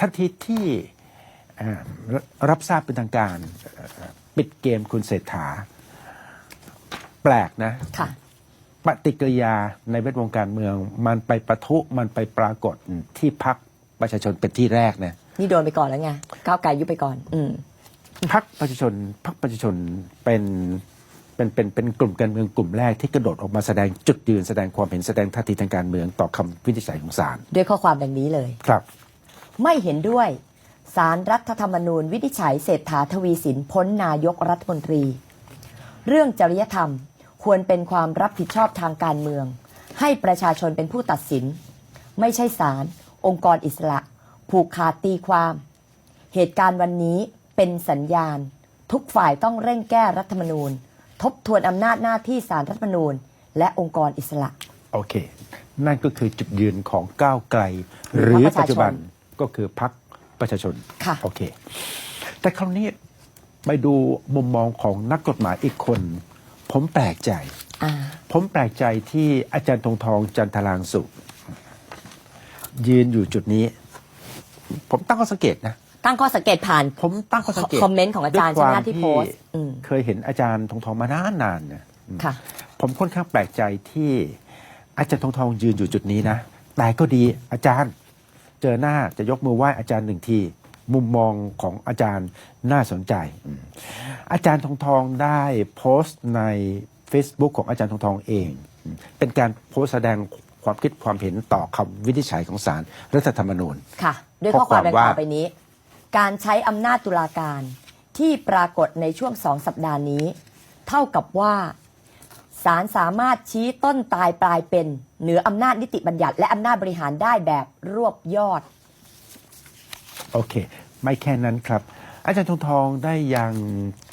ทันทีที่เอ่อรับทราบเป็นทางการเอ่อปิดเกมคุณเศรษฐา แปลกนะค่ะปฏิกิริยาในแวดวงการเมือง มันไปประทุมันไปปรากฏที่พักประชาชนเป็นที่แรกนะนี่โดนไปก่อนแล้วไงก้าวไกลยุบไปก่อน อืมพักประชาชนพักประชาชนเป็นเป็นเป็นเป็นกลุ่มการเมืองกลุ่มแรกที่กระโดดออกมาแสดงจุดยืนแสดงความเห็นแสดงท่าทีทางการเมืองต่อคำวินิจฉัยของศาลด้วยข้อความดังนี้เลยครับ ไม่เห็นด้วย สารรัฐธรรมนูญวินิจฉัยเศรษฐาทวีสินพ้นนายกรัฐมนตรี เรื่องจริยธรรมควรเป็นความรับผิดชอบทางการเมือง ให้ประชาชนเป็นผู้ตัดสิน ไม่ใช่ศาลองค์กรอิสระ ผูกขาดตีความ เหตุการณ์วันนี้เป็นสัญญาณ ทุกฝ่ายต้องเร่งแก้รัฐธรรมนูญ ทบทวนอำนาจหน้าที่สารรัฐธรรมนูญ และองค์กรอิสระ โอเค นั่นก็คือจุดยืนของก้าวไกล หรือปัจจุบัน ก็คือพักประชาชนค่ะ โอเค แต่คราวนี้ไปดูมุมมองของนักกฎหมายอีกคน ผมแปลกใจ อ่า ผมแปลกใจที่อาจารย์ธงทองจันทรางสุ ยืนอยู่จุดนี้ ผมตั้งข้อสังเกตนะ ตั้งข้อสังเกตผ่าน ผมตั้งข้อสังเกตคอมเมนต์ของอาจารย์ด้วยควใช่ไหมที่โพสต์อืม เคยเห็นอาจารย์ธงทองมานานๆเนี่ยค่ะ ผมค่อนข้างแปลกใจที่อาจารย์ทองทองยืนอยู่จุดนี้นะแต่ก็ดีอาจารย์ เจอหน้าจะยกมือไหว้อาจารย์หนึ่งที มุมมองของอาจารย์น่าสนใจ อาจารย์ทองทองได้โพสต์ใน Facebook ของอาจารย์ทองทองเอง เป็นการโพสต์แสดงความคิดความเห็นต่อคำวินิจฉัยของศาลรัฐธรรมนูญค่ะ ด้วยข้อความดังข้าว่าต่อไปนี้ การใช้อำนาจตุลาการที่ปรากฏในช่วงสองสัปดาห์นี้ เท่ากับว่า ศาลสามารถชี้ต้นตายปลายเป็น เหนืออำนาจนิติบัญญัติ และอำนาจบริหารได้แบบรวบยอด โอเค ไม่แค่นั้นครับ อาจารย์ทองทองได้ยัง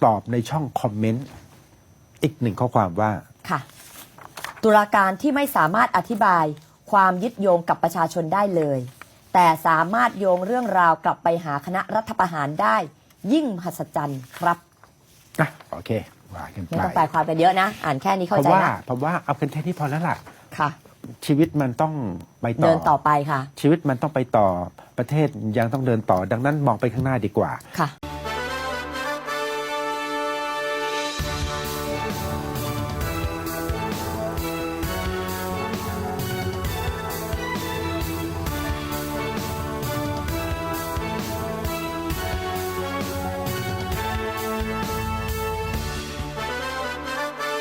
ตอบในช่องคอมเมนต์อีกหนึ่งข้อความว่า ค่ะ ตุลาการที่ไม่สามารถอธิบายความยึดโยงกับประชาชนได้เลย แต่สามารถโยงเรื่องราวกลับไปหาคณะรัฐประหารได้ ยิ่งมหัศจรรย์ครับ อะ โอเค ว่ากันไม่ไปต้องแปลความกันเยอะนะ อ่านแค่นี้เพเข้าราะใจว่านะเพราะว่าเอากันแค่นี้พอแล้วล่ะ ค่ะ ชีวิตมันต้องไปต่อ เดินต่อไปค่ะชีวิตมันต้องไปต่อประเทศยังต้องเดินต่อ ดังนั้นมองไปข้างหน้าดีกว่า ค่ะ